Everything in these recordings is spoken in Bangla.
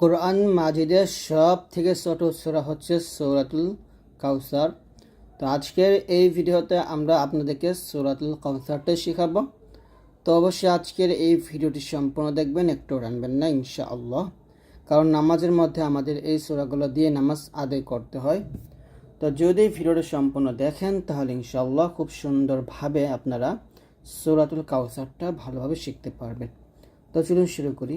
কোরআন মাজিদের সব থেকে ছোট সূরা হচ্ছে সৌরাতুল কাউসার। তো আজকের এই ভিডিওতে আমরা আপনাদেরকে সৌরাতুল কাউসারটা শেখাবো। তো অবশ্যই আজকের এই ভিডিওটি সম্পূর্ণ দেখবেন, একটু রানবেন না, ইনশাআল্লাহ। কারণ নামাজের মধ্যে আমাদের এই সূরাগুলো দিয়ে নামাজ আদায় করতে হয়। তো যদি ভিডিওটি সম্পূর্ণ দেখেন, তাহলে ইনশাআল্লাহ খুব সুন্দরভাবে আপনারা সৌরাতুল কাউসারটা ভালোভাবে শিখতে পারবেন। তো চলুন শুরু করি।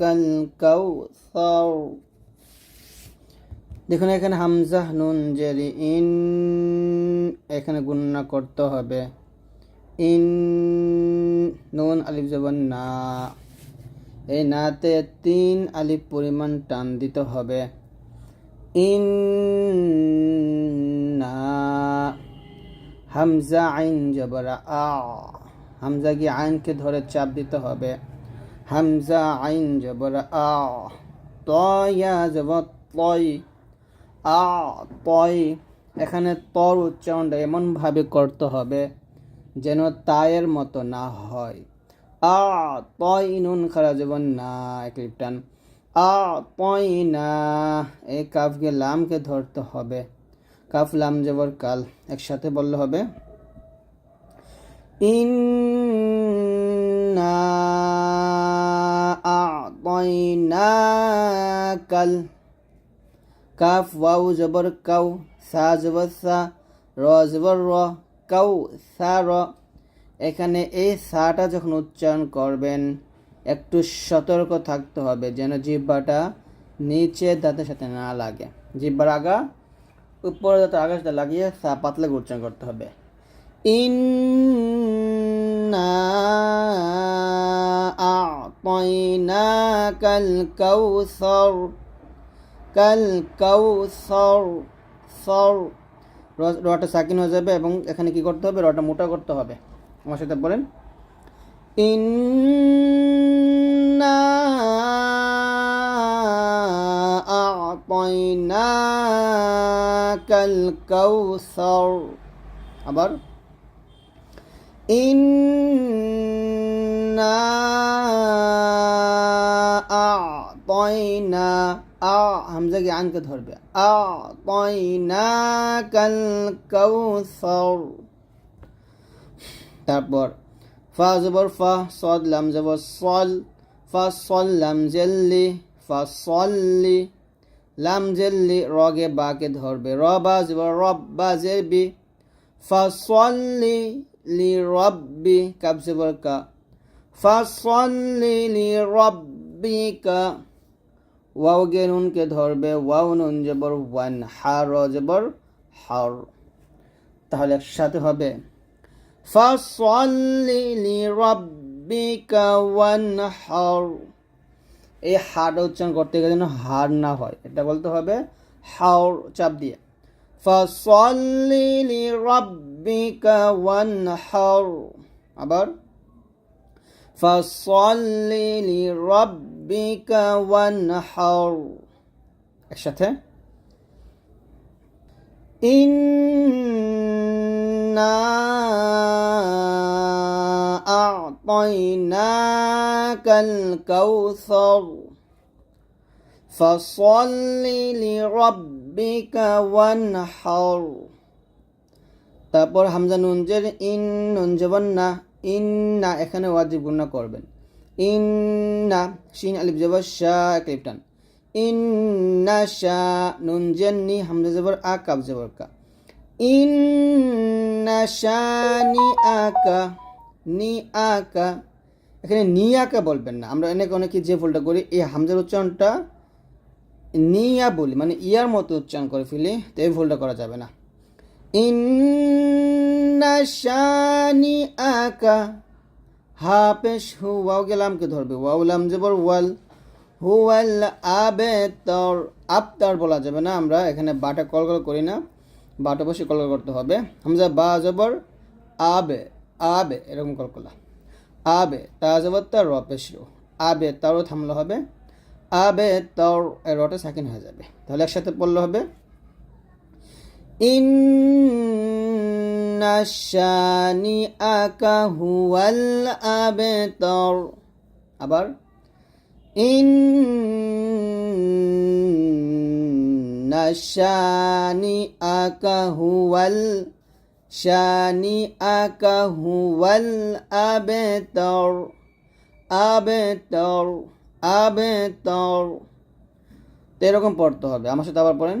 কালকাউসার দেখুন, এখানে হামজা নুন জেরি। ইন এখানে গুণনা করতে হবে। ইন নুন আলিফ জবান না। এই নাতে তিন আলিফ পরিমাণ টান দিতে হবে। ইন না। হামজা আইন জবরা আ। হামজা কি আইনকে ধরে চাপ দিতে হবে? হামজা আইন জবরা আ, তয়া জব তয়, আ, তয়। এখানে তর উচ্চারণটা এমনভাবে করতে হবে যেন তায়ের মতো না হয়। আ, তয় নুন খারা যেমন না একলিপটান আ, তয় না এই কাফকে লামকে ধরতে হবে। কাফ লাম জবর কাল একসাথে বললে হবে। ইন্না আ'তাইনাকাল কাফ ওয়াও জবর কাউ সা জবর সা র জবর র কাউ সা র এখানে এই সাটা যখন উচ্চারণ করবেন, একটু সতর্ক থাকতে হবে যেন জিব্বাটা নিচে দাঁতের সাথে না লাগে। জিব্বার আগা, উপরে দাঁতের আগার সাথে লাগিয়ে সা পাতলে উচ্চারণ করতে হবে। ইন্না আ'তাইনাকাল কাউসার কাল কাউসার সর রটা সাকিন হয়ে যাবে এবং এখানে কি করতে হবে? রটা মোটা করতে হবে। আমার সাথে বলেন। ইন্না আ'তাইনাকাল আবার। ইন্না আ হামজা কি আনকে ধরবে। আ কাল কাউসার। তারপর, ফা জবর ফা, সদ লাম জবর সল, ফা সল লাম জেল্লি, ফা সল্লি, লাম জেল্লি, রগে বাকে ধরবে। র বা জবর রব বা জেরবি, ফা সল্লি লি রব্বি কাব জবর কা, ফা সল্লি লি রব্বিকা ওয়াও গে নুনকে ধরবে, ওয়াও নুন জবর, ওয়ান হার জবর হার তাহলে একসাথে হবে। ওয়ানহার এই হার উচ্চারণ করতে গেলে যেন হার না হয়। এটা বলতে হবে হাওর চাপ দিয়ে। ফাসল্লি লিরাব্বিকা ওয়ানহার আবার ফাসল্লি লিরাব্বিকা ওয়ানহার একসাথে? ইন্না আ'তাইনাকাল কাউসার ফাসল্লি লিরাব্বিকা ওয়ানহার তারপর হামজা নুনজের ইন নুন জবন না ইন্না, এখানে ওয়াজিব গুণা করবেন। ইন্না, শিন, আলিফ, জবর শাহ এক টান। ইন্না, শা, নুন জেন্নি হামজা জবর, আ কাব জবর, কা। ইন্না শানি আকা নি আকা এখানে নি আকা বলবেন না। আমরা অনেক, অনেকে যে ভুলটা করি, এই হামজার উচ্চারণটা নিয়া বলি মানে ইয়ার মতো উচ্চারণ করে ফেলি, তো এই ভুলটা করা যাবে না। ইন্না শানি আকা হা পেশ হু ওয়াও গেলামকে ধরবে। ওয়াউলাম জবর ওয়াল, হুয়াল আবে তর আবতার বলা যাবে না আমরা, এখানে বাটা কল কল করি না, বাটা বসে কল করতে হবে। হামজা বা জবর, আবে আবে, এরকম কলকলা আবে, তা জবর তার র পেশ আবে, তারও থামলে হবে। আবে, তর রটা সাকিন হয়ে যাবে। তাহলে একসাথে পড়লে হবে। আবার ইন্না শানিআকা হুয়াল শানিআকা হুয়াল আবতার আবতার আবতার তো এরকম পড়তে হবে। আমার সাথে আবার পড়েন।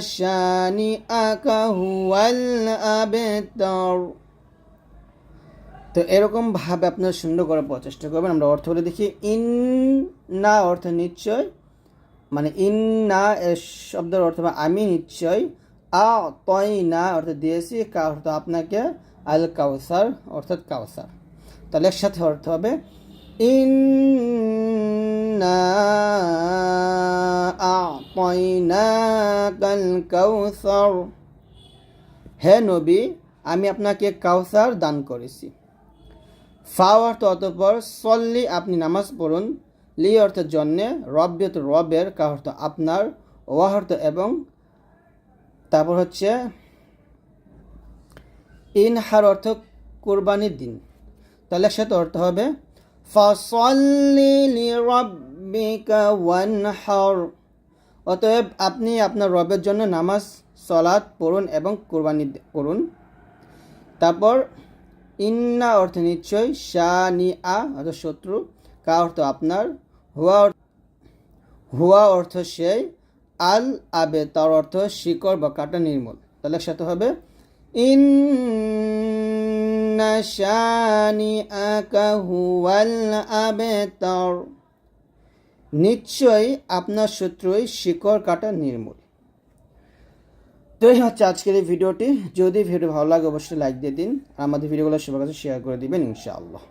শানিআকা হুয়াল আবতার তো এরকম ভাবে আপনারা সুন্দর করে প্রচেষ্টা করবেন। আমরা অর্থ বলে দেখি ইন না অর্থ নিশ্চয় মানে ইন না শব্দের অর্থ আমি নিশ্চয়, আ, তয়, না অর্থ দিয়েছি, কা অর্থ আপনাকে, আল কাউসার অর্থাৎ কাউসার। তাহলে একসাথে অর্থ হবে ইন্না আ'তাইনাকাল কাউসার হে নবী, আমি আপনাকে কাউসার দান করেছি। ফা অর্থ অতপর, সল্লি আপনি নামাজ পড়ুন। লি অর্থ জন্যে রব্যত রবের, কা অর্থ আপনার, ওয়া অর্থ এবং তারপর হচ্ছে, ইনহার অর্থ কোরবানির দিন। তাহলে একসাথে অর্থ হবে ফসল্লি লি রব্বিকা ওয়ানহার। অতএব আপনি আপনার রবের জন্য নামাজ সলাৎ পড়ুন এবং কোরবানি করুন। তারপর, ইন্না অর্থ নিশ্চয় শানি আ অর্থ শত্রু, কা অর্থ আপনার, হুয়া হুয়া অর্থ সেই, আল আবে, তার অর্থ শিকড় বা কাটা নির্মূল। তাহলে একসাথে হবে, ইন্না শানি আকা হুয়াল আবে তার। নিশ্চয়ই আপনার শত্রুই শিকড় কাটা নির্মূল। তো এই হচ্ছে আজকের এই ভিডিওটি। যদি ভিডিও ভালো লাগে, অবশ্যই লাইক দিয়ে দিন। আমাদের ভিডিওগুলো সবার কাছে শেয়ার করে দিবেন, ইনশাআল্লাহ।